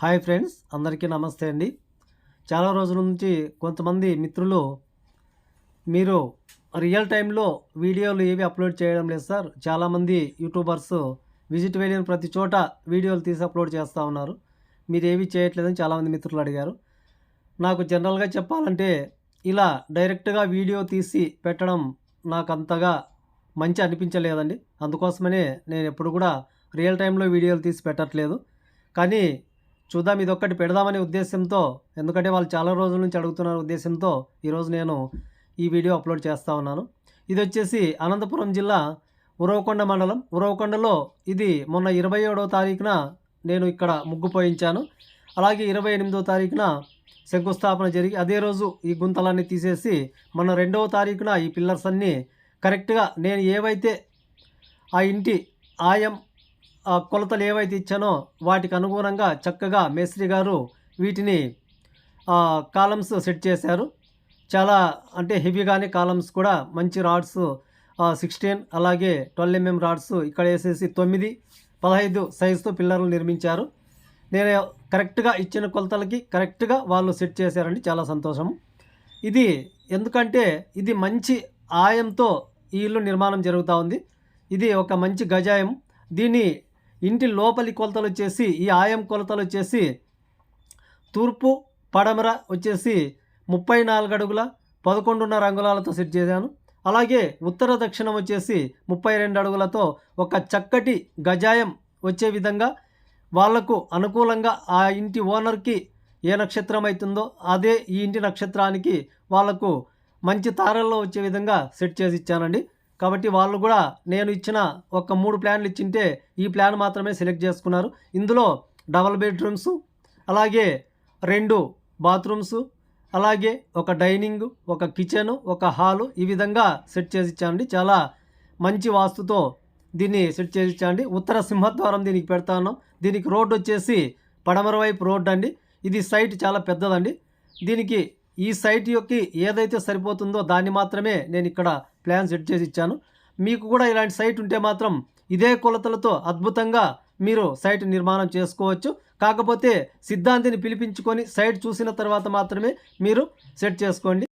Hi friends అందరికీ నమస్తే అండి. చాలా రోజుల నుంచి కొంతమంది మిత్రులు మీరు రియల్ టైంలో వీడియోలు ఏవి అప్లోడ్ చేయడం లేదు సార్. చాలామంది యూట్యూబర్స్ విజిట్ వెళ్ళిన ప్రతి చోట వీడియోలు తీసి అప్లోడ్ చేస్తూ ఉన్నారు. మీరు ఏవి చేయట్లేదని చాలామంది మిత్రులు అడిగారు. నాకు జనరల్గా చెప్పాలంటే ఇలా డైరెక్ట్గా వీడియో తీసి పెట్టడం నాకు అంతగా మంచి అనిపించలేదండి. అందుకోసమనే నేను ఎప్పుడు కూడా రియల్ టైంలో వీడియోలు తీసి పెట్టట్లేదు. కానీ చూద్దాం ఇది ఒక్కటి పెడదామనే ఉద్దేశంతో ఎందుకంటే వాళ్ళు చాలా రోజుల నుంచి అడుగుతున్న ఉద్దేశంతో ఈరోజు నేను ఈ వీడియో అప్లోడ్ చేస్తూ ఉన్నాను. ఇది వచ్చేసి అనంతపురం జిల్లా ఉరవకొండ మండలం. ఉరవకొండలో ఇది మొన్న ఇరవై ఏడవ తారీఖున నేను ఇక్కడ ముగ్గు పోయించాను. అలాగే ఇరవై ఎనిమిదో తారీఖున శంకుస్థాపన జరిగి అదే రోజు ఈ గుంతలన్నీ తీసేసి మొన్న రెండవ తారీఖున ఈ పిల్లర్స్ అన్నీ కరెక్ట్గా నేను ఏవైతే ఆ ఇంటి ఆయం కొలతలు ఏవైతే ఇచ్చానో వాటికి అనుగుణంగా చక్కగా మేస్త్రి గారు వీటిని కాలమ్స్ సెట్ చేశారు. చాలా అంటే హెవీగానే కాలమ్స్ కూడా మంచి రాడ్స్ సిక్స్టీన్ అలాగే ట్వెల్వ్ ఎంఎం రాడ్స్ ఇక్కడ వేసేసి తొమ్మిది పదహైదు సైజుతో పిల్లర్లు నిర్మించారు. నేను కరెక్ట్గా ఇచ్చిన కొలతలకి కరెక్ట్గా వాళ్ళు సెట్ చేశారండి. చాలా సంతోషం ఇది ఎందుకంటే ఇది మంచి ఆయంతో ఈ ఇల్లు నిర్మాణం జరుగుతూ ఉంది. ఇది ఒక మంచి గజాయం. దీన్ని ఇంటి లోపలి కొలతలు వచ్చేసి ఈ ఆయం కొలతలు వచ్చేసి తూర్పు పడమర వచ్చేసి ముప్పై నాలుగు అడుగుల పదకొండున్నర అంగుళాలతో సెట్ చేశాను. అలాగే ఉత్తర దక్షిణం వచ్చేసి ముప్పై రెండు అడుగులతో ఒక చక్కటి గజాయం వచ్చే విధంగా వాళ్ళకు అనుకూలంగా ఆ ఇంటి ఓనర్కి ఏ నక్షత్రం అవుతుందో అదే ఈ ఇంటి నక్షత్రానికి వాళ్ళకు మంచి తారల్లో వచ్చే విధంగా సెట్ చేసి ఇచ్చానండి. కాబట్టి వాళ్ళు కూడా నేను ఇచ్చిన ఒక మూడు ప్లాన్లు ఇచ్చింటే ఈ ప్లాన్ మాత్రమే సెలెక్ట్ చేసుకున్నారు. ఇందులో డబల్ బెడ్రూమ్స్ అలాగే రెండు బాత్రూమ్స్ అలాగే ఒక డైనింగ్ ఒక కిచెన్ ఒక హాలు ఈ విధంగా సెట్ చేసి ఇచ్చామండి చాలా మంచి వాస్తుతో దీన్ని సెట్ చేసి ఇచ్చామండి ఉత్తర సింహద్వారం దీనికి పెడతాను దీనికి రోడ్ వచ్చేసి పడమర వైపు రోడ్ అండి. ఇది సైట్ చాలా పెద్దదండి. దీనికి ఈ సైట్ యొక్క ఏదైతే సరిపోతుందో దాన్ని మాత్రమే నేను ఇక్కడ ప్లాన్ సెట్ చేసి ఇచ్చాను. మీకు కూడా ఇలాంటి సైట్ ఉంటే మాత్రం ఇదే కొలతలతో అద్భుతంగా మీరు సైట్ నిర్మాణం చేసుకోవచ్చు. కాకపోతే సిద్ధాంతిని పిలిపించుకొని సైట్ చూసిన తర్వాత మాత్రమే మీరు సెట్ చేసుకోండి.